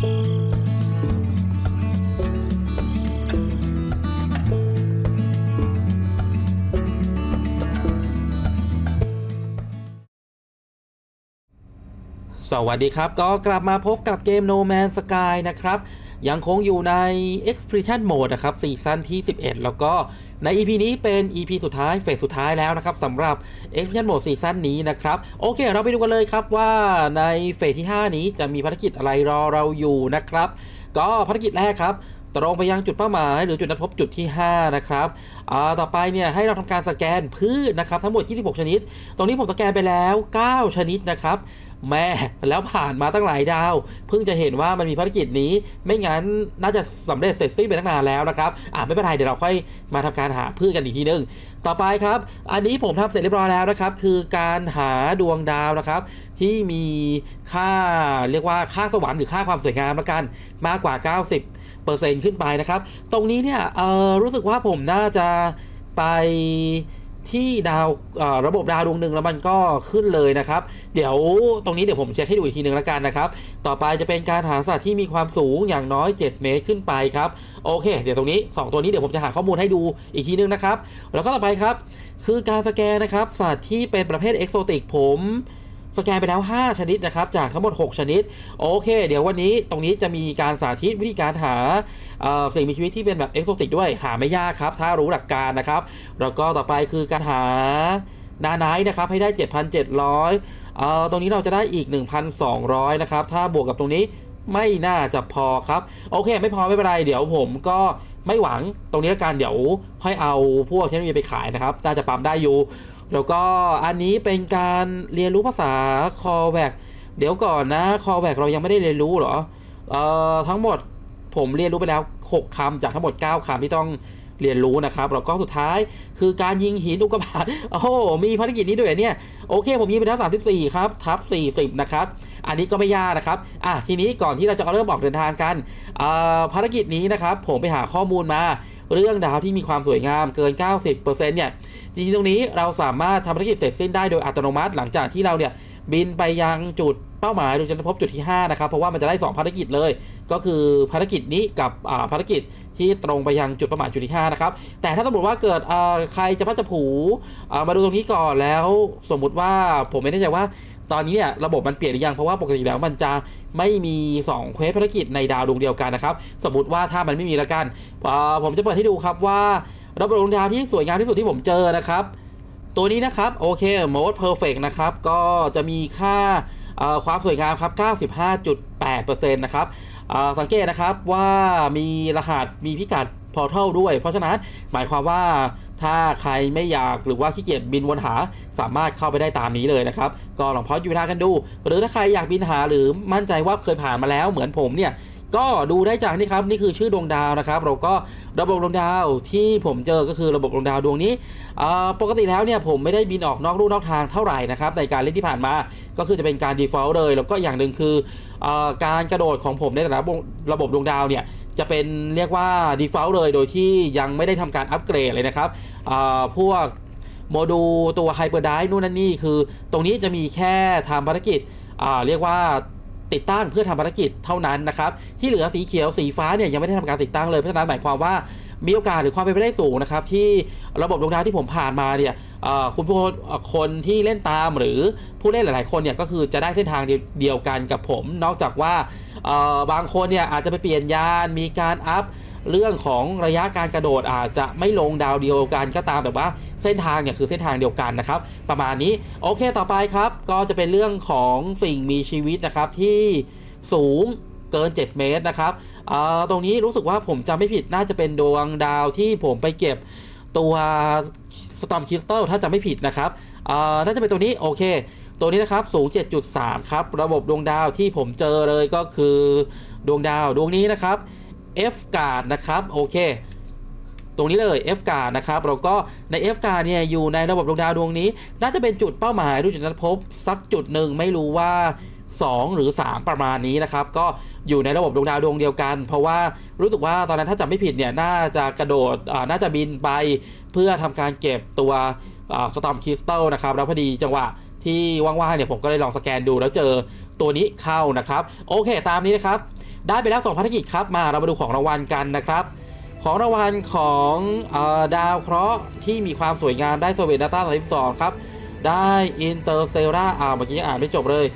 สวัสดีครับ ก็กลับมาพบกับเกม No Man's Sky นะครับ ยังคงอยู่ใน expression Mode นะครับซีซั่นที่ 11 แล้วก็ใน EP นี้เป็น EP สุดท้ายเฟสสุดท้ายแล้วนะครับสำหรับ expression Mode ซีซั่นนี้นะครับ โอเค เราไปดูกันเลยครับว่าในเฟสที่ 5 นี้จะมีภารกิจอะไรรอเราอยู่นะครับ ก็ภารกิจแรกครับ ตรงไปยังจุดเป้าหมาย หรือจุดนัดพบจุดที่ 5 นะครับต่อไปเนี่ยให้เราทำการสแกนพืชนะครับทั้งหมด 26 ชนิด ตรงนี้ผมสแกนไปแล้ว 9 ชนิดนะครับแม่แล้วผ่านมาตั้งหลายดาว เพิ่งจะเห็นว่ามันมีภารกิจนี้ ไม่งั้นน่าจะสำเร็จเสร็จสิ้นไปตั้งนานแล้วนะครับอ่าไม่เป็นไรเดี๋ยวเราค่อยมาทำการหาพืชกันอีกทีนึง ต่อไปครับ อันนี้ผมทำเสร็จเรียบร้อยแล้วนะครับ คือการหาดวงดาวนะครับ ที่มีค่าเรียกว่าค่าสวรรค์หรือค่าความสวยงามละกันมากกว่า 90 เปอร์เซ็นต์ขึ้นไปนะครับ ตรงนี้เนี่ยรู้สึกว่าผมน่าจะไปที่ดาวระบบดาวดวงหนึ่งแล้วมันก็ขึ้นเลยนะครับ เดี๋ยวตรงนี้เดี๋ยวผมเช็คให้ดูอีกทีหนึ่งล้วกันนะครับ ต่อไปจะเป็นการหาสัตว์ที่มีความสูงอย่างน้อย 7 เมตรขึ้นไปครับโอเค เดี๋ยวตรงนี้ 2 ตัวนี้เดี๋ยวผมจะหาข้อมูลให้ดูอีกทีนึงนะครับ แล้วก็ต่อไปครับ คือการสแกนนะครับสัตว์ที่เป็นประเภทเอกโซติกผม สแกนไปแล้ว 5 ชนิดนะครับ จากทั้งหมด 6 ชนิด โอเค เดี๋ยววันนี้ตรงนี้จะมีการสาธิตวิธีการหาสิ่งมีชีวิตที่เป็นแบบเอกโซติกด้วยหาไม่ยากครับ ถ้ารู้หลักการนะครับ แล้วก็ต่อไปคือการหานาไนท์นะครับ ให้ได้ 7,700เอ่อตรงนี้เราจะได้อีก 1,200 นะครับ ถ้าบวกกับตรงนี้ไม่น่าจะพอครับ โอเค ไม่พอไม่เป็นไร เดี๋ยวผมก็ไม่หวังตรงนี้ละกันเดี๋ยวค่อยเอาพวกเทคโนโลยีไปขายนะครับน่าจะปั๊มได้อยู่ แล้วก็อันนี้เป็นการเรียนรู้ภาษา callback เดี๋ยวก่อนนะ callback เรายังไม่ได้เรียนรู้หรอเอ่อทั้งหมดผมเรียนรู้ไปแล้ว 6คำจากทั้งหมด 9คำที่ต้องเรียนรู้นะครับแล้วก็สุดท้ายคือการยิงหินอุกกาบาตโอ้โหมีภารกิจนี้ด้วยเนี่ยโอเค ผมยิงไปแล้ว34 ครับ ทับ 40 นะครับ อันนี้ก็ไม่ยากนะครับอะทีนี้ก่อนที่เราจะเริ่มออกเดินทางกันอ่าภารกิจนี้นะครับ ผมไปหาข้อมูลมา เรื่องดาวที่มีความสวยงามเกิน 90%เนี่ยจริงๆตรงนี้เราสามารถทำภารกิจเสร็จสิ้นได้โดยอัตโนมัติหลังจากที่เราเนี่ยบินไปยังจุดเป้าหมายโดยจะพบจุดที่ 5 นะครับ เพราะว่ามันจะได้ 2 ภารกิจเลย ก็คือภารกิจนี้กับภารกิจที่ตรงไปยังจุดเป้าหมายจุดที่ 5 นะครับ แต่ถ้าสมมติว่าเกิดใครจะพัดจะผูมาดูตรงนี้ก่อนแล้ว สมมุติว่าผมไม่แน่ใจว่า ตอนนี้เนี่ยระบบมันเปลี่ยนหรือยังเพราะว่าปกติแล้วมันจะไม่มี2เควสภารกิจในดาวดวงเดียวกันนะครับ สมมติว่าถ้ามันไม่มีละกันผมจะเปิดให้ดูครับว่าระบบดวงดาวที่สวยงามที่สุดที่ผมเจอนะครับ ตัวนี้นะครับโอเค mode perfect นะครับก็จะมีค่าความสวยงามครับ 95.8%นะครับสังเกตนะครับว่ามีรหัสมีพิกัด portal ด้วย เพราะฉะนั้นหมายความว่า ถ้าใครไม่อยากหรือว่าขี้เกียจบินวนหา สามารถเข้าไปได้ตามนี้เลยนะครับ ก็ลองพออยู่เวลากันดู หรือถ้าใครอยากบินหาหรือมั่นใจว่าเคยผ่านมาแล้วเหมือนผมเนี่ย ก็ดูได้จากนี่ครับนี่คือชื่อดวงดาวนะครับ เราก็ระบบดวงดาวที่ผมเจอก็คือระบบดวงดาวดวงนี้ปกติแล้วเนี่ยผมไม่ได้บินออกนอกลู่นอกทางเท่าไหร่นะครับในการเล่นที่ผ่านมาก็คือจะเป็นการ default เลย แล้วก็อย่างหนึ่งคืออการกระโดดของผมในแต่ละระบบดวงดาวเนี่ยจะเป็นเรียกว่า default เลย โดยที่ยังไม่ได้ทำการอัปเกรดเลยนะครับพวกโมดูลตัว Hyper d i v e นู่นนั่นนี่คือ ตรงนี้จะมีแค่ทำภารกิจเรียกว่า ติดตั้งเพื่อทำภารกิจเท่านั้นนะครับที่เหลือสีเขียวสีฟ้าเนี่ยยังไม่ได้ทำการติดตั้งเลยเพราะฉะนั้นหมายความว่ามีโอกาสหรือความเป็นไปได้สูงนะครับที่ระบบดวงดาวที่ผมผ่านมาเนี่ยคุณผู้คนที่เล่นตามหรือผู้เล่นหลาย ๆ คนเนี่ยก็คือจะได้เส้นทางเดียวกันกับผม นอกจากว่าบางคนเนี่ยอาจจะไปเปลี่ยนยานมีการอัพ เรื่องของระยะการกระโดดอาจจะไม่ลงดาวเดียวกันก็ตามแต่ว่าเส้นทางเนี่ยคือเส้นทางเดียวกันนะครับ ประมาณนี้โอเคต่อไปครับ ก็จะเป็นเรื่องของสิ่งมีชีวิตนะครับที่สูงเกิน 7 เมตรนะครับตรงนี้รู้สึกว่าผมจำไม่ผิดน่าจะเป็นดวงดาวที่ผมไปเก็บตัวสตอมคริสตัลถ้าจะไม่ผิดนะครับน่าจะเป็นตัวนี้โอเค ตัวนี้นะครับสูง 7.3 ครับ ระบบดวงดาวที่ผมเจอเลยก็คือดวงดาวดวงนี้นะครับ F guard นะครับโอเค ตรงนี้เลย F guard นะครับแล้วก็ใน F guard เนี่ยอยู่ในระบบดวงดาวดวงนี้ น่าจะเป็นจุดเป้าหมายดูจุดนัดพบสักจุดหนึ่งไม่รู้ว่า 2 หรือ 3 ประมาณนี้นะครับ ก็อยู่ในระบบดวงดาวดวงเดียวกัน เพราะว่ารู้สึกว่าตอนนั้นถ้าจำไม่ผิดเนี่ยน่าจะกระโดดน่าจะบินไปเพื่อทำการเก็บตัวสตอมคริสตัลนะครับแล้วพอดีจังหวะที่ว่างๆเนี่ยผมก็เลยลองสแกนดูแล้วเจอตัวนี้เข้านะครับ โอเค ตามนี้นะครับ ได้ไปแล้ว2ภารกิจครับมาเรามาดูของรางวัลกันนะครับ ของรางวัลของอดาวเคราะห์ที่มีความสวยงามได้โซเวียตดาต้า32ครับ ได้อินเตอร์สเตลล่าอ่าเมื่อกี้ยังอ่านไม่จบเลย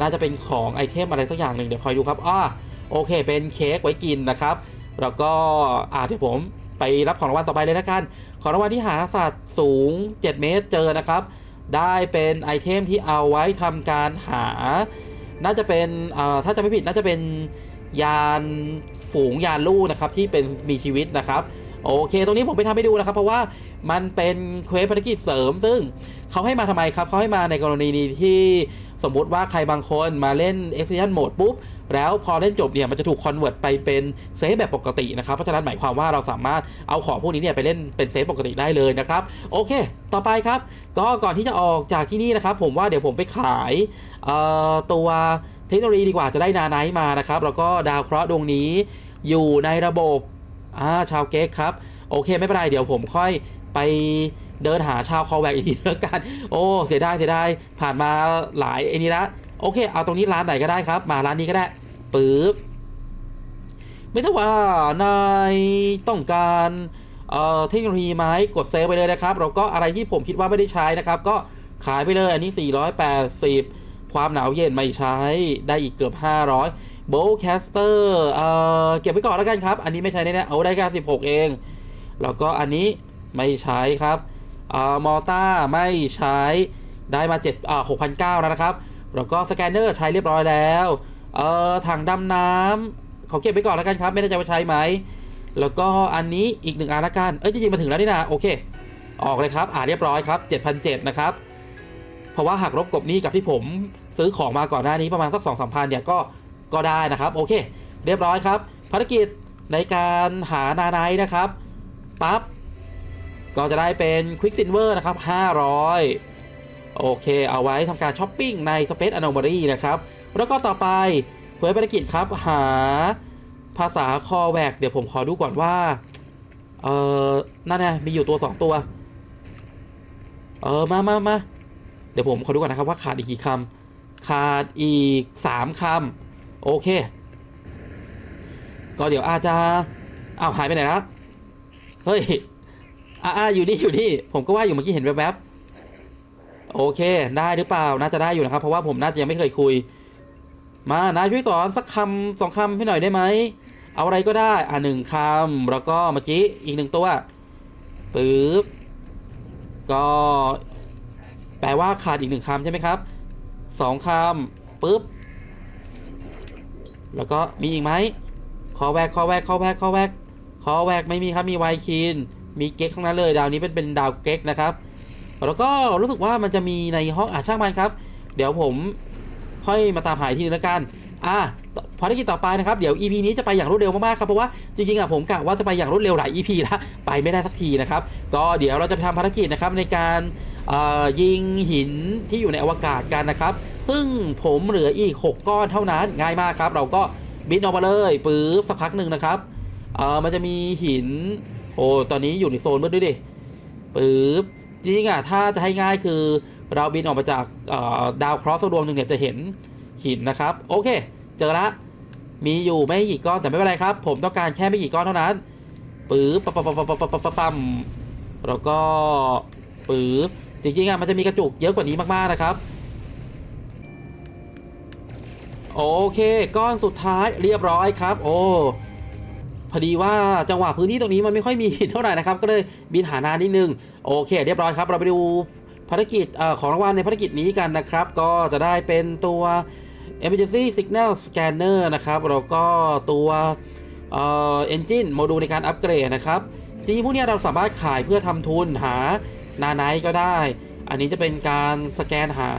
น่าจะเป็นของไอเทมอะไรสักอย่างหนึ่งเดี๋ยวคอยดูครับอ้าโอเค เป็นเค้กไว้กินนะครับ แล้วก็อ่าเดี๋ยวผมไปรับของรางวัลต่อไปเลยนะกันของรางวัลที่หาสัตว์สูง 7 เมตรเจอนะครับ ได้เป็นไอเทมที่เอาไว้ทำการหา น่าจะเป็นอ่อถ้าจะไม่ผิดน่าจะเป็น ยานฝูงยานลู่นะครับที่เป็นมีชีวิตนะครับโอเค ตรงนี้ผมไปทำให้ดูนะครับ เพราะว่ามันเป็นเควสภารกิจเสริม ซึ่งเขาให้มาทำไมครับเขาให้มาในกรณีนี้ที่สมมุติว่าใครบางคนมาเล่น Exhibition Mode ปุ๊บ แล้วพอเล่นจบเนี่ย มันจะถูกคอนเวิร์ตไปเป็นเซฟแบบปกตินะครับ เพราะฉะนั้นหมายความว่าเราสามารถเอาของพวกนี้เนี่ย ไปเล่นเป็นเซฟปกติได้เลยนะครับ โอเค ต่อไปครับ ก็ก่อนที่จะออกจากที่นี่นะครับ ผมว่าเดี๋ยวผมไปขายตัว เทคโนโลยีดีกว่าจะได้นาไนท์มานะครับ แล้วก็ดาวเคราะห์ดวงนี้อยู่ในระบบอ่าชาวเก๊กครับ โอเคไม่เป็นไรเดี๋ยวผมค่อยไปเดินหาชาวคอแวกอีกทีแล้วกัน โอ้เสียดายเสียดายผ่านมาหลายไอ้นี้ละโอเค เอาตรงนี้ร้านไหนก็ได้ครับ มาร้านนี้ก็ได้ปึ๊บไม่ถ้าว่านายต้องการเอ่อเทคโนโลยีไหมกดเซฟไปเลยนะครับแล้วก็อะไรที่ผมคิดว่าไม่ได้ใช้นะครับ ก็ขายไปเลยอันนี้ 480 ความหนาวเย็นไม่ใช้ได้อีกเกือบ 500โบว์แคสเตอร์เอ่อเก็บไว้ก่อนแล้วกันครับ อันนี้ไม่ใช้แน่ๆเอาได้แค่16 เอง แล้วก็อันนี้ไม่ใช้ครับอ่ามอต้าไม่ใช้ได้มา7อ่า6,900แล้วนะครับ แล้วก็สแกนเนอร์ใช้เรียบร้อยแล้วเอ่อถังดำน้ำขอเก็บไว้ก่อนแล้วกันครับ ไม่แน่ใจว่าใช้ไหมแล้วก็อันนี้อีกหนึ่งอันละกัน เอ้ยจริงๆมาถึงแล้วนี่นะโอเค ออกเลยครับ อ่าเรียบร้อยครับ7,700นะครับ เพราะว่าหักลบกบหนี้กับที่ผม ซื้อของมาก่อนหน้านี้ประมาณสัก2 3 0 0 0เนี่ยก็ก็ได้นะครับ โอเค เรียบร้อยครับ ภารกิจในการหานาไนนะครับปั๊บก็จะได้เป็น Quick Silver นะครับ 500 โอเค เอาไว้ทำการช้อปปิ้งใน Space Anomaly นะครับ แล้วก็ต่อไปเผยภารกิจครับ หาภาษาคอแวกเดี๋ยวผมขอดูก่อนว่า เออนั่นไงมีอยู่ตัว 2 ตัว เออ มามามาเดี๋ยวผมขอดูก่อนนะครับว่าขาดอีกกี่คำ ขาดอีก 3คำโอเค ก็เดี๋ยวอาจจะอ้าวหายไปไหนละเฮ้ยอ่าอยู่นี่อยู่นี่ ผมก็ว่าอยู่เมื่อกี้เห็นแวบๆโอเค ได้หรือเปล่าน่าจะได้อยู่นะครับ เพราะว่าผมน่าจะยังไม่เคยคุย มานายช่วยสอนสักคำสองคำให้หน่อยได้ไหมเอาอะไรก็ได้อ่าหนึ่งคำแล้วก็เมื่อกี้อีกหนึ่งตัวปึ๊บก็ แปลว่าขาดอีกหนึ่งคำใช่ไหมครับ สองคำปึ๊บ แล้วก็มีอีกไหมคอแวกคอแวกคอแวกคอแวกคอแวกไม่มีครับมีไวคินมีเก๊กทั้งนั้นเลย ดาวนี้เป็นเป็นดาวเก๊กนะครับ แล้วก็รู้สึกว่ามันจะมีในห้องอาช่างมันครับ เดี๋ยวผมค่อยมาตามหาอีกทีนึงแล้วกัน อะภารกิจต่อไปนะครับ เดี๋ยว EP นี้จะไปอย่างรวดเร็วมากๆครับ เพราะว่าจริงๆอะผมกะว่าจะไปอย่างรวดเร็วหลาย EP แล้วไปไม่ได้สักทีนะครับ ก็เดี๋ยวเราจะไปทำภารกิจนะครับในการ ยิงหินที่อยู่ในอวกาศกันนะครับ ซึ่งผมเหลืออีก 6 ก้อนเท่านั้นง่ายมากครับ เราก็บินออกมาเลยปื๊บสักพักหนึ่งนะครับมันจะมีหิน โอ้ตอนนี้อยู่ในโซนมืดด้วยดิปื๊บจริงอะถ้าจะให้ง่ายคือเราบินออกมาจากดาวเคราะห์ดวงหนึ่งเนี่ยจะเห็นหินนะครับ โอเค เจอละมีอยู่ไม่กี่ก้อนแต่ไม่เป็นไรครับ ผมต้องการแค่ไม่กี่ก้อนเท่านั้นปื๊บปั๊มปั๊บปั๊บปั๊บปั๊บแล้วก็ปื๊บ จริงๆอะมันจะมีกระจุกเยอะกว่านี้มากๆนะครับ โอเค ก้อนสุดท้ายเรียบร้อยครับ โอ้พอดีว่าจังหวะพื้นที่ตรงนี้มันไม่ค่อยมีหินเท่าไหร่นะครับ ก็เลยบินหานานนิดนึง โอเค เรียบร้อยครับ เราไปดูภารกิจอของรางวัลในภารกิจนี้กันนะครับ ก็จะได้เป็นตัว emergency signal scanner นะครับแล้วก็ตัวเอ่อ engine โมดูลในการอัปเกรดนะครับจริงๆพวกนี้เราสามารถขายเพื่อทำทุนหา นาไนก็ได้ อันนี้จะเป็นการสแกนหา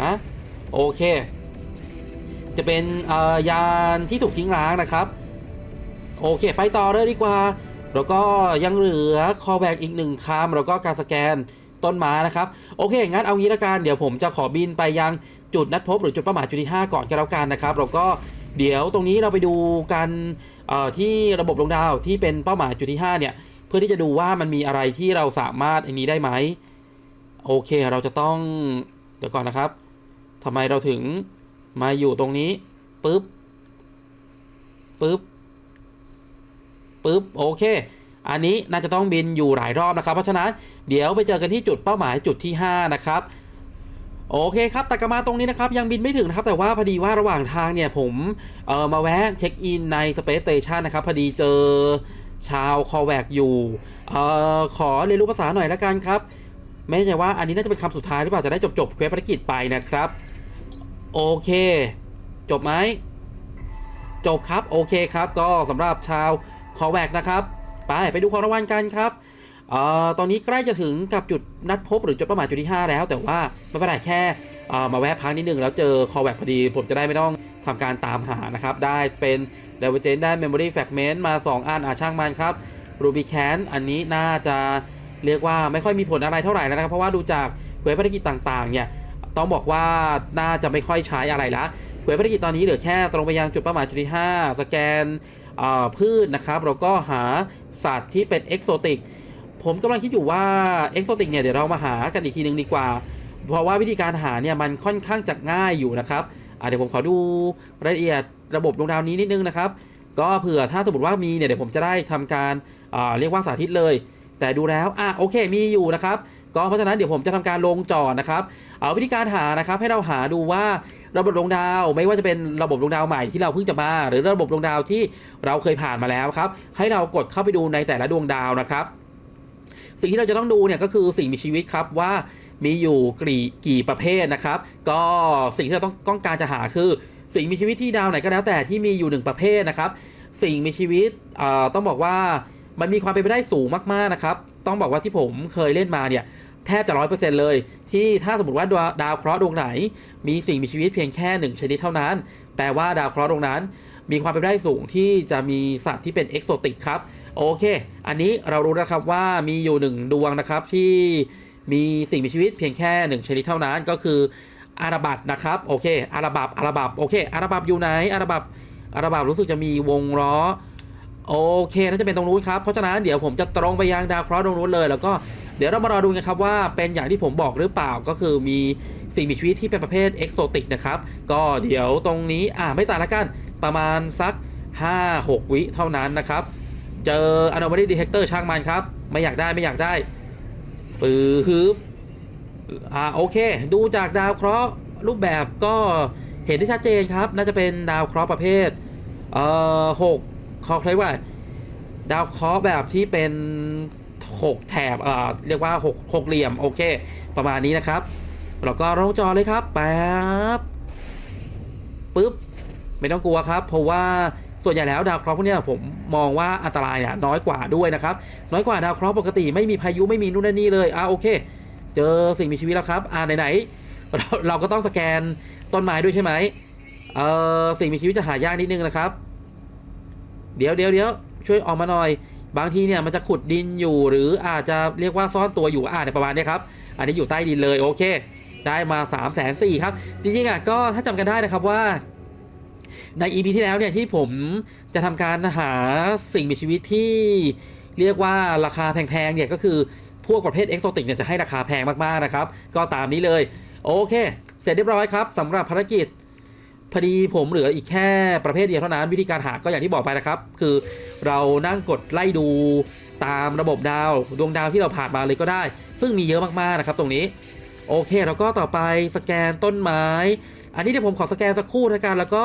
โอเค จะเป็นยานที่ถูกทิ้งร้างนะครับ โอเค ไปต่อเลยดีกว่า แล้วก็ยังเหลือ callback อีกหนึ่งคำแล้วก็การสแกนต้นไม้นะครับ โอเค งั้นเอางี้ละกัน เดี๋ยวผมจะขอบินไปยังจุดนัดพบหรือจุดเป้าหมายจุดที่ 5 ก่อนกันแล้วกันนะครับ แล้วก็เดี๋ยวตรงนี้เราไปดูกันที่ระบบลงดาวที่เป็นเป้าหมายจุดที่ 5 เนี่ย เพื่อที่จะดูว่ามันมีอะไรที่เราสามารถอันนี้ได้ไหม โอเคเราจะต้องเดี๋ยวก่อนนะครับทำไมเราถึงมาอยู่ตรงนี้ปึ๊บปึ๊บปึ๊บโอเค อันนี้น่าจะต้องบินอยู่หลายรอบนะครับ เพราะฉะนั้นเดี๋ยวไปเจอกันที่จุดเป้าหมายจุดที่ 5 นะครับโอเคครับแต่กลับมาตรงนี้นะครับ ยังบินไม่ถึงนะครับ แต่ว่าพอดีว่าระหว่างทางเนี่ยผมเออมาแวะเช็คอินใน Space Station นะครับพอดีเจอชาวคอแวกอยู่เออขอเรียนรู้ภาษาหน่อยละกันครับ ไม่แน่ใจว่าอันนี้น่าจะเป็นคำสุดท้ายหรือเปล่าจะได้จบจบเควสภารกิจไปนะครับ โอเค จบไหมจบครับโอเคครับ ก็สำหรับชาวคอแวกนะครับ ไปไปดูของรางวัลกันครับเอ่อตอนนี้ใกล้จะถึงกับจุดนัดพบหรือจุดป้าหมายจุดที่ 5 แล้ว แต่ว่าไม่เป็นไรแค่มาแวะพักนิดนึงแล้วเจอคอแวกพอดี ผมจะได้ไม่ต้องทำการตามหานะครับ ได้เป็น d i v e r g e n t ได้ Memory Fragment มา 2 อันอาช่างมันครับ Ruby Can อันนี้น่าจะ เรียกว่าไม่ค่อยมีผลอะไรเท่าไหร่แล้วนะครับ เพราะว่าดูจากเควสภารกิจต่างๆเนี่ยต้องบอกว่าน่าจะไม่ค่อยใช้อะไรละเควสภารกิจตอนนี้เหลือแค่ตรงไปยังจุดเป้าหมายจุดที่ 5 สแกนพืชนะครับแล้วก็หาสัตว์ที่เป็นเอกโซติกผมกำลังคิดอยู่ว่าเอกโซติกเนี่ยเดี๋ยวเรามาหากันอีกทีหนึ่งดีกว่า เพราะว่าวิธีการหาเนี่ยมันค่อนข้างจะง่ายอยู่นะครับเดี๋ยวผมขอดูรายละเอียดระบบดวงดาวนี้นิดนึงนะครับ ก็เผื่อถ้าสมมติว่ามีเนี่ยเดี๋ยวผมจะได้ทำการเรียกว่าสาธิตเลย แต่ดูแล้วอะโอเคมีอยู่นะครับก็เพราะฉะนั้นเดี๋ยวผมจะทำการลงจอดนะครับ เอาวิธีการหานะครับให้เราหาดูว่าระบบดวงดาวไม่ว่าจะเป็นระบบดวงดาวใหม่ที่เราเพิ่งจะมา หรือระบบดวงดาวที่เราเคยผ่านมาแล้วครับ ให้เรากดเข้าไปดูในแต่ละดวงดาวนะครับสิ่งที่เราจะต้องดูเนี่ยก็คือสิ่งมีชีวิตครับว่ามีอยู่กี่กี่ประเภทนะครับ ก็สิ่งที่เราต้องต้องการจะหาคือ สิ่งมีชีวิตที่ดาวไหนก็แล้วแต่ที่มีอยู่หนึ่งประเภทนะครับ สิ่งมีชีวิตต้องบอกว่า มันมีความเป็นไปได้สูงมากๆนะครับ ต้องบอกว่าที่ผมเคยเล่นมาเนี่ยแทบจะร้อยเปอร์เซ็นต์เลย ที่ถ้าสมมติว่าดาวดาวเคราะห์ดวงไหน มีสิ่งมีชีวิตเพียงแค่หนึ่งชนิดเท่านั้น แปลว่าดาวเคราะห์ดวงนั้น มีความเป็นไปได้สูงที่จะมีสัตว์ที่เป็นเอกโซติกครับ โอเค อันนี้เรารู้แล้วครับว่ามีอยู่หนึ่งดวงนะครับที่มีสิ่งมีชีวิตเพียงแค่หนึ่งชนิดเท่านั้น ก็คืออาราบัตนะครับ โอเค อาราบับอาราบับโอเค อาราบับอยู่ไหน อาราบับอาราบับรู้สึกจะมีวงล้อ โอเคน่าจะเป็นตรงนู้นครับ เพราะฉะนั้นเดี๋ยวผมจะตรงไปยังดาวเคราะห์ตรงนู้นเลย แล้วก็เดี๋ยวเรามารอดูกันครับว่าเป็นอย่างที่ผมบอกหรือเปล่าก็คือมีสิ่งมีชีวิตที่เป็นประเภทเอกโซติกนะครับ ก็เดี๋ยวตรงนี้อ่าไม่ต่างละกันประมาณสัก 5-6 วิเท่านั้นนะครับ เจอ anomaly detector ช่างมันครับ ไม่อยากได้ไม่อยากได้ปื้อฮึบอ่าโอเค ดูจากดาวเคราะห์รูปแบบก็เห็นได้ชัดเจนครับ น่าจะเป็นดาวเคราะห์ประเภทเอ่อหก เขาเรียกว่า ดาวเคราะห์แบบที่เป็นหกแถบเอ่อเรียกว่าหกหกเหลี่ยมโอเค ประมาณนี้นะครับแล้วก็ลงจอเลยครับแป๊บปึ๊บไม่ต้องกลัวครับ เพราะว่าส่วนใหญ่แล้วดาวเคราะห์พวกนี้ผมมองว่าอันตรายอะน้อยกว่าด้วยนะครับ น้อยกว่าดาวเคราะห์ปกติไม่มีพายุไม่มีนู่นนี่เลยอ่าโอเค เจอสิ่งมีชีวิตแล้วครับอ่าไหนๆเราเราก็ต้องสแกนต้นไม้ด้วยใช่ไหมเอ่อสิ่งมีชีวิตจะหายากนิดนึงนะครับ เดี๋ยวเดี๋ยวเดี๋ยวช่วยออกมาหน่อย บางทีเนี่ยมันจะขุดดินอยู่ หรืออาจจะเรียกว่าซ่อนตัวอยู่อ่าในประมาณนี้ครับ อันนี้อยู่ใต้ดินเลยโอเค ได้มา3ามแสนสี่ครับ จริงๆอะก็ถ้าจำกันได้นะครับว่าใน EP ที่แล้วเนี่ยที่ผมจะทำการหาสิ่งมีชีวิตที่เรียกว่าราคาแพงๆเนี่ยก็คือพวกประเภทเอ็กโซติกเนี่ยจะให้ราคาแพงมากๆนะครับ ก็ตามนี้เลย โอเค เสร็จเรียบร้อยครับสำหรับภารกิจ พอดีผมเหลืออีกแค่ประเภทเดียวเท่านั้นวิธีการหาก็อย่างที่บอกไปนะครับ คือเรานั่งกดไล่ดูตามระบบดาวดวงดาวที่เราผ่านมาเลยก็ได้ ซึ่งมีเยอะมากๆนะครับตรงนี้ โอเคแล้วก็ต่อไปสแกนต้นไม้ อันนี้เดี๋ยวผมขอสแกนสักครู่นะกันแล้วก็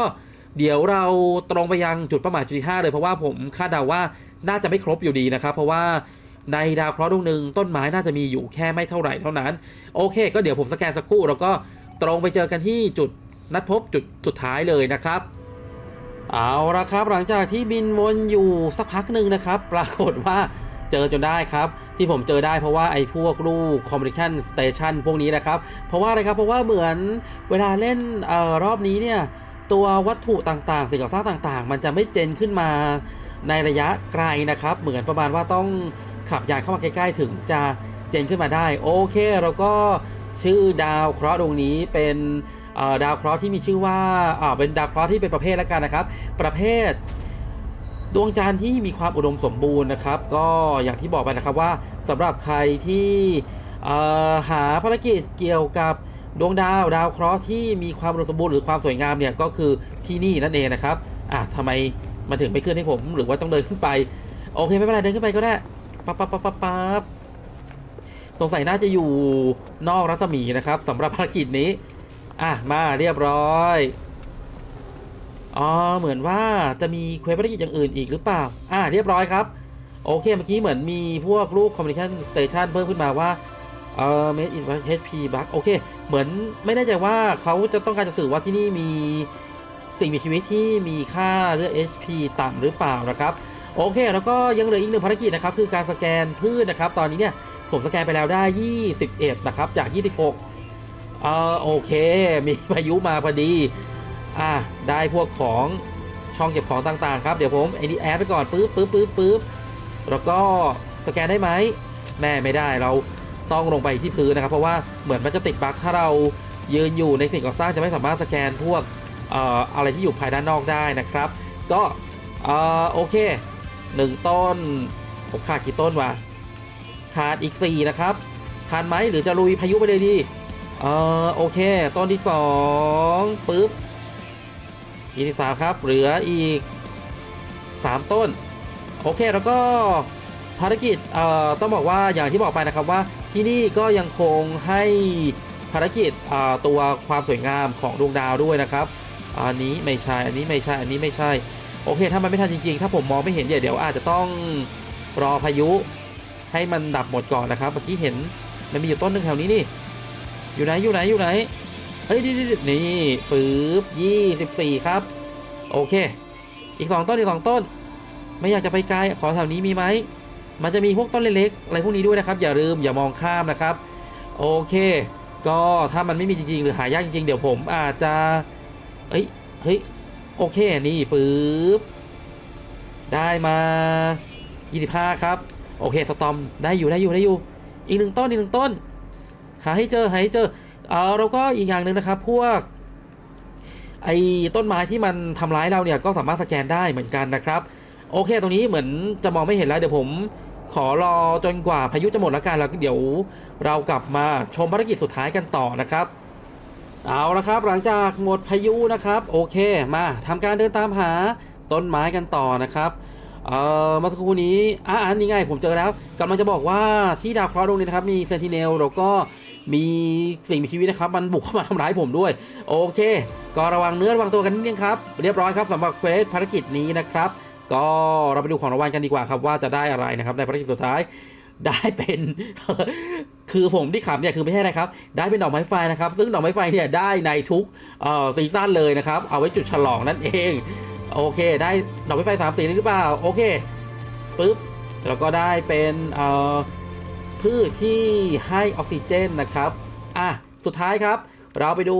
เดี๋ยวเราตรงไปยังจุดเป้าหมายจุดที่5เลยเพราะว่าผมคาดเดาว่าน่าจะไม่ครบอยู่ดีนะครับ เพราะว่าในดาวเคราะห์ดวงหนึ่งต้นไม้น่าจะมีอยู่แค่ไม่เท่าไหร่เท่านั้น โอเค ก็เดี๋ยวผมสแกนสักครู่แล้วก็ตรงไปเจอกันที่จุด นัดพบจุดสุดท้ายเลยนะครับ เอาละครับหลังจากที่บินวนอยู่สักพักหนึ่งนะครับ ปรากฏว่าเจอจนได้ครับ ที่ผมเจอได้เพราะว่าไอ้พวกลูก Communication Station พวกนี้นะครับ เพราะว่าอะไรครับ เพราะว่าเหมือนเวลาเล่นออรอบนี้เนี่ยตัววัตถุต่างๆ สิ่งก่อสร้างต่างๆ มันจะไม่เจนขึ้นมาในระยะไกลนะครับ เหมือนประมาณว่าต้องขับยานเข้ามาใกล้ๆถึงจะเจนขึ้นมาได้ โอเค เราก็ชื่อดาวเคราะห์ดวงนี้เป็น ดาวเคราะห์ที่มีชื่อว่าเป็นดาวเคราะห์ที่เป็นประเภทแล้วกันนะครับ ประเภทดวงจันทร์ที่มีความอุดมสมบูรณ์นะครับ ก็อย่างที่บอกไปนะครับว่าสำหรับใครที่หาภารกิจเกี่ยวกับดวงดาวดาวเคราะห์ที่มีความอุดมสมบูรณ์หรือความสวยงามเนี่ยก็คือที่นี่นั่นเองนะครับอะทำไมมันถึงไม่ขึ้นให้ผม หรือว่าต้องเดินขึ้นไป โอเคไม่เป็นไรเดินขึ้นไปก็ได้ปั๊บปั๊บปั๊บปั๊บปั๊บสงสัยน่าจะอยู่นอกรัศมีนะครับสำหรับภารกิจนี้ อะ มาเรียบร้อย อ๋อ เหมือนว่าจะมีเควสภารกิจอย่างอื่นอีกหรือเปล่า อะ เรียบร้อยครับ โอเค เมื่อกี้เหมือนมีพวกลูก communication station เพิ่มขึ้นมาว่า เอ่อ made in HP bug โอเค เหมือนไม่แน่ใจว่าเขาจะต้องการจะสื่อว่าที่นี่มีสิ่งมีชีวิตที่มีค่าเลือด HP ต่ำหรือเปล่านะครับ โอเค แล้วก็ยังเหลืออีกหนึ่งภารกิจนะครับ คือการสแกนพืชนะครับ ตอนนี้เนี่ยผมสแกนไปแล้วได้ 21 นะครับ จาก 26 เออโอเค มีพายุมาพอดี อะได้พวกของช่องเก็บของต่างๆ ครับ เดี๋ยวผมไอ้นี่แอดไปก่อนปึ๊บปึ๊บปึ๊บปึ๊บแล้วก็สแกนได้ไหมแม่ไม่ได้เราต้องลงไปที่พื้นนะครับ เพราะว่าเหมือนมันจะติดบั๊กถ้าเรายืนอยู่ในสิ่งก่อสร้างจะไม่สามารถสแกนพวกเอ่ออะไรที่อยู่ภายด้านนอกได้นะครับ ก็เอ่อโอเคหนึ่งต้นผมขาดกี่ต้นวะขาดอีก 4 นะครับ ทันไหมหรือจะลุยพายุไปเลยดี เออโอเคต้นที่2ปึ๊บอีกสามครับ เหลืออีก3ต้น โอเคแล้วก็ภารกิจเอ่อต้องบอกว่าอย่างที่บอกไปนะครับว่าที่นี่ก็ยังคงให้ภารกิจเอ่อตัวความสวยงามของดวงดาวด้วยนะครับ อันนี้ไม่ใช่ อันนี้ไม่ใช่ อันนี้ไม่ใช่ โอเค ถ้ามันไม่ทันจริงๆ ถ้าผมมองไม่เห็นเดี๋ยวเดี๋ยวอาจจะต้องรอพายุให้มันดับหมดก่อนนะครับ เมื่อกี้เห็นมันมีอยู่ต้นหนึ่งแถวนี้นี่ อยู่ไหนอยู่ไหนอยู่ไหนเฮ้ยนี่นี่นี่ปึ๊บยี่สิบสี่ครับ โอเค อีกสองต้นอีกสองต้น ไม่อยากจะไปไกลขอแถวนี้มีไหมมันจะมีพวกต้นเล็กๆอะไรพวกนี้ด้วยนะครับ อย่าลืมอย่ามองข้ามนะครับ โอเค ก็ถ้ามันไม่มีจริงๆ หรือหายากจริงๆ เดี๋ยวผมอาจจะเอ้ยเฮ้ยโอเคนี่ปึ๊บได้มา 25 ครับ โอเคสตอมได้อยู่ได้อยู่ได้อยู่ อีกหนึ่งต้นอีกหนึ่งต้น หาให้เจอหาให้เจอเออเราก็อีกอย่างหนึ่งนะครับพวกไอ้ต้นไม้ที่มันทำร้ายเราเนี่ยก็สามารถสแกนได้เหมือนกันนะครับโอเค ตรงนี้เหมือนจะมองไม่เห็นแล้วเดี๋ยวผมขอรอจนกว่าพายุจะหมดแล้วกันแล้วเดี๋ยวเรากลับมาชมภารกิจสุดท้ายกันต่อนะครับ เอาละครับ หลังจากหมดพายุนะครับ โอเคมาทำการเดินตามหาต้นไม้กันต่อนะครับเอ่อมื่อสักครู่นี้อะอันนี้ไงผมเจอแล้วกำลังจะบอกว่าที่ดาวเคราะห์ดวงนี้นะครับมีเซนติเนลแล้วก็ มีสิ่งมีชีวิตนะครับ มันบุกเข้ามาทำร้ายผมด้วย โอเค ก็ระวังเนื้อระวังตัวกันนิดนึงครับ เรียบร้อยครับสำหรับเควสภารกิจนี้นะครับ ก็เราไปดูของรางวัลกันดีกว่าครับว่าจะได้อะไรนะครับในภารกิจสุดท้ายได้เป็นคือผมที่ขำเนี่ยคือไม่ใช่อะครับ ได้เป็นดอกไม้ไฟนะครับ ซึ่งดอกไม้ไฟเนี่ยได้ในทุกซีซั่นเลยนะครับ เอาไว้จุดฉลองนั่นเอง โอเค ได้ดอกไม้ไฟสามสีนี้หรือเปล่า โอเคปึ๊บแล้วก็ได้เป็น พืชที่ให้ออกซิเจนนะครับอะสุดท้ายครับเราไปดู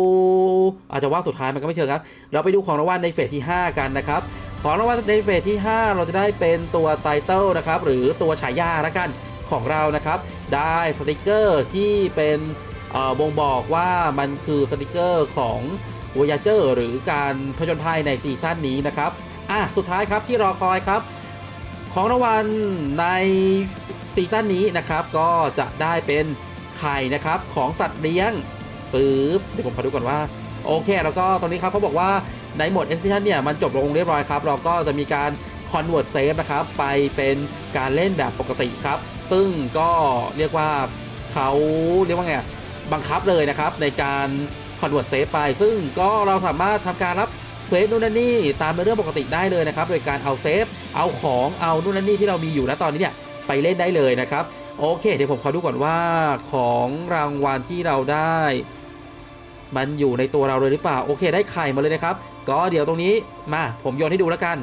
อาจจะว่าสุดท้ายมันก็ไม่เชิงครับ เราไปดูของรางวัลในเฟสที่ 5 กันนะครับ ของรางวัลในเฟสที่ 5 เราจะได้เป็นตัวไตเติลนะครับหรือตัวฉายาละกันของเรานะครับ ได้สติกเกอร์ที่เป็นบ่งบอกว่ามันคือสติกเกอร์ของ Voyager หรือการผจญภัยในซีซั่นนี้นะครับอะสุดท้ายครับที่รอคอยครับ ของรางวัลใน ซีซั่นนี้นะครับ ก็จะได้เป็นไข่นะครับของสัตว์เลี้ยงปึ๊บเดี๋ยวผมขอดูก่อนว่า โอเค แล้วก็ตรงนี้ครับเขาบอกว่าในโหมด e x p e d i t i o n เนี่ยมันจบลงเรียบร้อยครับ เราก็จะมีการ convert save นะครับ ไปเป็นการเล่นแบบปกติครับ ซึ่งก็เรียกว่าเขาเรียกว่าไงบังคับเลยนะครับ ในการ convert save ไป ซึ่งก็เราสามารถทำการรับเควสนู่นนั่นนี่ตามเป็นเรื่องปกติได้เลยนะครับ โดยการเอาเซฟเอาของเอานู่นนั่นนี่ที่เรามีอยู่นะตอนนี้เนี่ย ไปเล่นได้เลยนะครับ โอเค เดี๋ยวผมขอดูก่อนว่าของรางวัลที่เราได้ มันอยู่ในตัวเราเลยหรือเปล่า โอเค ได้ไข่มาเลยนะครับ ก็เดี๋ยวตรงนี้มาผมโยนให้ดูแล้วกัน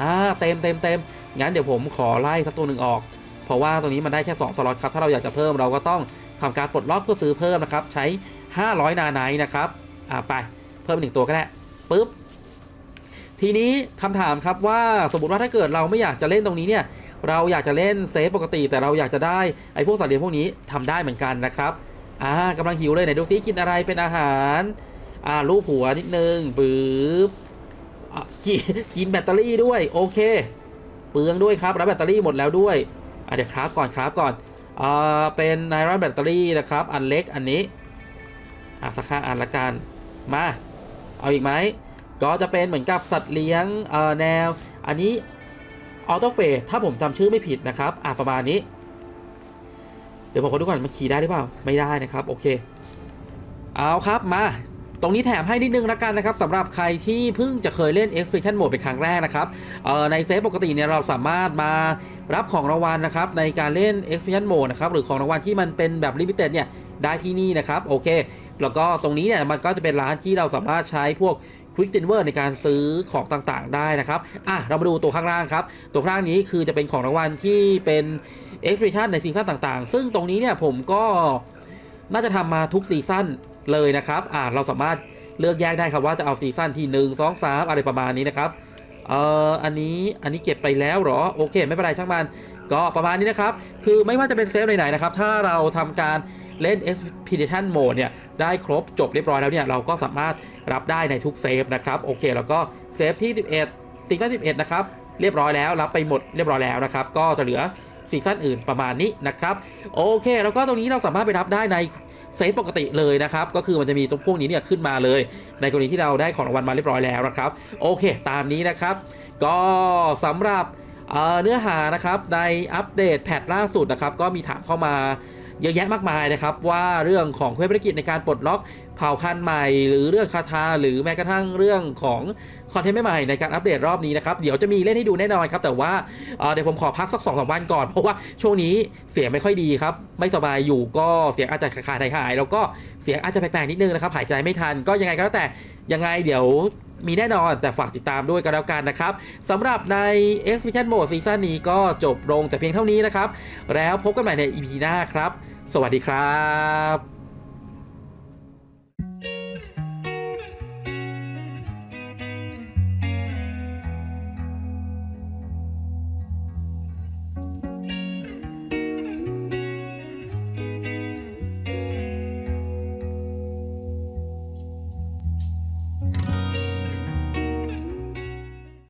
อ่าเต็มเต็มเต็มงั้นเดี๋ยวผมขอไล่สักตัวหนึ่งออก เพราะว่าตรงนี้มันได้แค่ 2 สล็อตครับ ถ้าเราอยากจะเพิ่มเราก็ต้องทำการปลดล็อกเพื่อซื้อเพิ่มนะครับ ใช้ 500 นาไนนะครับอ่าไปเพิ่มหนึ่งตัวก็ได้ปุ๊บทีนี้คำถามครับว่าสมมติว่าถ้าเกิดเราไม่อยากจะเล่นตรงนี้เนี่ย เราอยากจะเล่นเซฟปกติ แต่เราอยากจะได้ไอ้พวกสัตว์เลี้ยงพวกนี้ทำได้เหมือนกันนะครับอ่ากำลังหิวเลยไหนดูซิกินอะไรเป็นอาหารอ่ารูปหัวนิดนึงปึ๊บกินแบตเตอรี่ด้วยโอเค เปลืองด้วยครับแล้วแบตเตอรี่หมดแล้วด้วยอะเดี๋ยวครับก่อนครับก่อนอ่าเป็นไนรอนแบตเตอรี่นะครับ อันเล็กอันนี้อะสักห้าอันละกันมาเอาอีกไหมก็จะเป็นเหมือนกับสัตว์เลี้ยงเอ่อแนว อันนี้ ออโต้เฟถ้าผมจำชื่อไม่ผิดนะครับ อะประมาณนี้ เดี๋ยวผมขอดูก่อนมันขี่ได้หรือเปล่า ไม่ได้นะครับ โอเค เอาครับมา ตรงนี้แถมให้นิดนึงละกันนะครับสำหรับใครที่เพิ่งจะเคยเล่น Expedition Mode เป็นครั้งแรกนะครับเอ่อในเซฟปกติเนี่ยเราสามารถมารับของรางวัลนะครับในการเล่น Expedition Mode นะครับหรือของรางวัลที่มันเป็นแบบ Limited เนี่ยได้ที่นี่นะครับโอเค แล้วก็ตรงนี้เนี่ยมันก็จะเป็นร้านที่เราสามารถใช้พวก Quick Silver ในการซื้อของต่างๆ ได้นะครับอะเรามาดูตัวข้างล่างครับ ตัวข้างล่างนี้คือจะเป็นของรางวัลที่เป็น Expedition ในซีซั่นต่างๆ ซึ่งตรงนี้เนี่ยผมก็น่าจะทำมาทุกซีซั่นเลยนะครับอะเราสามารถเลือกแยกได้ครับว่าจะเอาซีซั่นที่ 1 2 3 อะไรประมาณนี้นะครับเอ่ออันนี้อันนี้เก็บไปแล้วเหรอโอเค ไม่เป็นไรช่างมันก็ประมาณนี้นะครับ คือไม่ว่าจะเป็นเซฟไหนๆนะครับ ถ้าเราทำการ เล่น Expedition Mode เนี่ยได้ครบจบเรียบร้อยแล้วเนี่ยเราก็สามารถรับได้ในทุกเซฟนะครับโอเคแล้วก็เซฟที่ 11ซีซั่น11 นะครับ เรียบร้อยแล้วรับไปหมดเรียบร้อยแล้วนะครับ ก็จะเหลือซีซั่นอื่นประมาณนี้นะครับโอเค แล้วก็ตรงนี้เราสามารถไปรับได้ในเซฟปกติเลยนะครับ ก็คือมันจะมีตรงพวกนี้เนี่ยขึ้นมาเลย ในกรณีที่เราได้ของรางวัลมาเรียบร้อยแล้วนะครับ โอเค ตามนี้นะครับ ก็สำหรับเเนื้อหานะครับในอัปเดตแพทล่าสุดนะครับ ก็มีถามเข้ามา เยอะแยะมากมายนะครับว่าเรื่องของเพื่อภารกิจในการปลดล็อก เผ่าพันธุ์ใหม่ หรือเรื่องคาถาหรือแม้กระทั่งเรื่องของคอนเทนต์ใหม่ๆในการอัปเดตรอบนี้นะครับ เดี๋ยวจะมีเล่นให้ดูแน่นอนครับ แต่ว่าเอ่อเดี๋ยวผมขอพักสักสองสามวันก่อน เพราะว่าช่วงนี้เสียงไม่ค่อยดีครับ ไม่สบายอยู่ก็เสียงอาจจะขาดหาย แล้วก็เสียงอาจจะแปลกๆนิดนึงนะครับหายใจไม่ทันก็ยังไงก็แล้วแต่ยังไงเดี๋ยวมีแน่นอนแต่ฝากติดตามด้วยกันแล้วกันนะครับสำหรับใน Expedition Mode ซีซั่นนี้ก็จบลงแต่เพียงเท่านี้นะครับ แล้วพบกันใหม่ใน EP หน้าครับ สวัสดีครับ